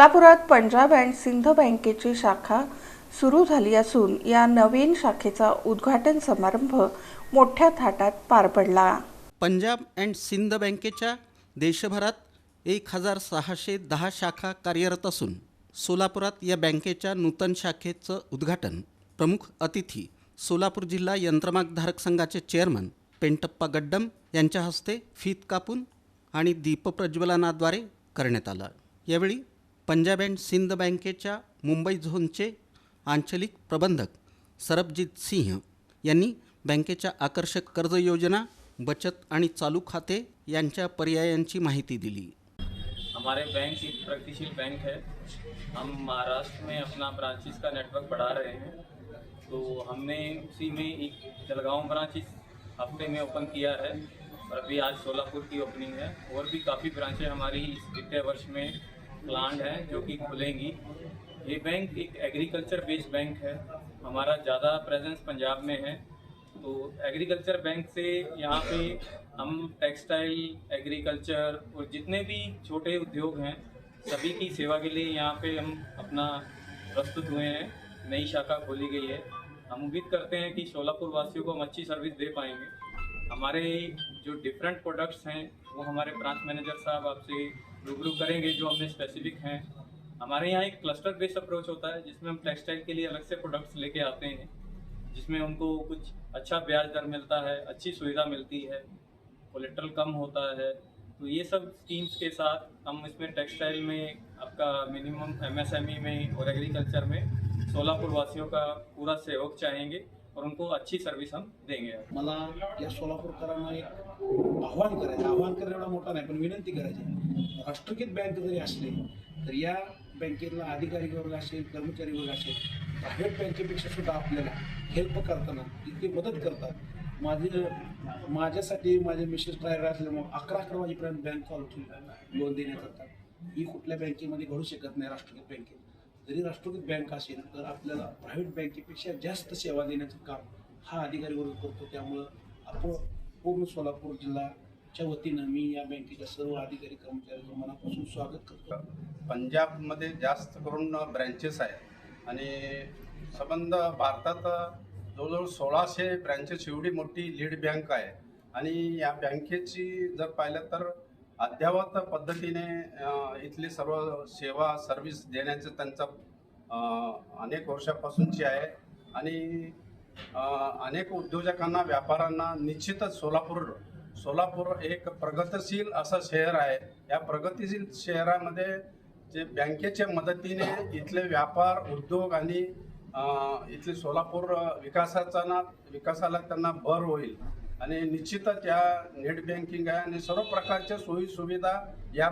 सोलापुरात पंजाब अँड सिंध बँकेची शाखा सुरू झाली असून या नवीन शाखेचा उद्घाटन समारंभ मोठ्या थाटात पार पडला. पंजाब अँड सिंध बँकेच्या देशभरात एक हजार सहाशे दहा शाखा कार्यरत असून सोलापुरात या बँकेच्या नूतन शाखेचं उद्घाटन. प्रमुख अतिथी सोलापूर जिल्हा यंत्रमागधारक संघाचे चेअरमन पेंटप्पा गड्डम यांच्या हस्ते फीत कापून आणि दीपप्रज्वलनाद्वारे करण्यात आलं. यावेळी पंजाब अँड सिंध बँकेच्या मुंबई झोनचे आंचलिक प्रबंधक सरबजीत सिंह यांनी बँकेच्या आकर्षक कर्ज योजना बचत आणि चालू खाते यांच्या पर्यायांची माहिती दिली. हमारे बैंक एक प्रगतिशील बैंक है। हम महाराष्ट्र में अपना ब्रांचेस का नेटवर्क बढ़ा रहे हैं। तो हमने उसी में एक जलगांव ब्रांच इस हफ्ते में ओपन किया है और अभी आज सोलापुर की ओपनिंग है। और भी काफ़ी ब्रांचें हमारी इस वित्तीय वर्ष में प्लान्ड है, जो कि खुलेंगी। ये बैंक एक एग्रीकल्चर बेस्ड बैंक है। हमारा ज़्यादा प्रेजेंस पंजाब में है। तो एग्रीकल्चर बैंक से यहाँ पे हम टेक्सटाइल एग्रीकल्चर और जितने भी छोटे उद्योग हैं, सभी की सेवा के लिए यहाँ पे हम अपना प्रस्तुत हुए हैं। नई शाखा खोली गई है। हम उम्मीद करते हैं कि सोलापुर वासियों को हम अच्छी सर्विस दे पाएँगे। हमारे जो डिफरेंट प्रोडक्ट्स हैं, वो हमारे ब्रांच मैनेजर साहब आपसे रूबरू करेंगे जो हमने स्पेसिफिक हैं। हमारे यहाँ एक क्लस्टर बेस्ड अप्रोच होता है, जिसमें हम टेक्सटाइल के लिए अलग से प्रोडक्ट्स लेके आते हैं, जिसमें उनको कुछ अच्छा ब्याज दर मिलता है, अच्छी सुविधा मिलती है कोलेट्रल कम होता है। तो ये सब स्कीम्स के साथ हम इसमें टेक्सटाइल में, आपका मिनिमम एमएसएमई E में और एग्रीकल्चर में सोलापुर वासियों का पूरा सहयोग चाहेंगे। और उनको अच्छी सर्विस हम देंगे। मला या सोलापूरकरांना एक आव्हान करायचं आव्हान करणं एवढा मोठा नाही पण विनंती करायची राष्ट्रकीय बँक जरी असली तर या बँकेतला अधिकारी वर्ग असेल कर्मचारी वर्ग असेल प्रायव्हेट बँकेपेक्षा सुद्धा आपल्याला हेल्प करताना इतकी मदत करतात. माझे माझ्यासाठी माझे मिसेस ड्रायव्हर असल्यामुळे अकरा अकरा वाजेपर्यंत बँक चालू ठेवली लोन देण्याकरता ही कुठल्या बँकेमध्ये घडू शकत नाही राष्ट्रकीय बँकेत. जरी राष्ट्रकीय बँक असेल तर आपल्याला प्रायव्हेट बँकेपेक्षा जास्त सेवा देण्याचं काम हा अधिकारी वर्ग करतो. त्यामुळं आपण पूर्ण सोलापूर जिल्ह्याच्या वतीनं मी या बँकेच्या सर्व अधिकारी कर्मचाऱ्यांचं मनापासून स्वागत करतो. पंजाबमध्ये जास्त करून ब्रँचेस आहेत. आणि संबंध भारतात जवळजवळ सोळाशे ब्रँचेस एवढी मोठी लीड बँक आहे. आणि या बँकेची जर पाहिलं तर अद्ययावत पद्धतीने इथली सर्व सेवा सर्व्हिस देण्याचं त्यांचं अनेक वर्षापासूनची आहे. आणि अनेक उद्योजकांना व्यापाऱ्यांना निश्चितच सोलापूर सोलापूर एक प्रगतशील असं शहर आहे. या प्रगतीशील शहरामध्ये जे बँकेच्या मदतीने इथले व्यापार उद्योग आणि इथले सोलापूर विकासाचा ना विकासाला त्यांना भर होईल. आणि निश्चितच या नेट बँकिंग आहे आणि सर्व प्रकारच्या सोयी सुविधा या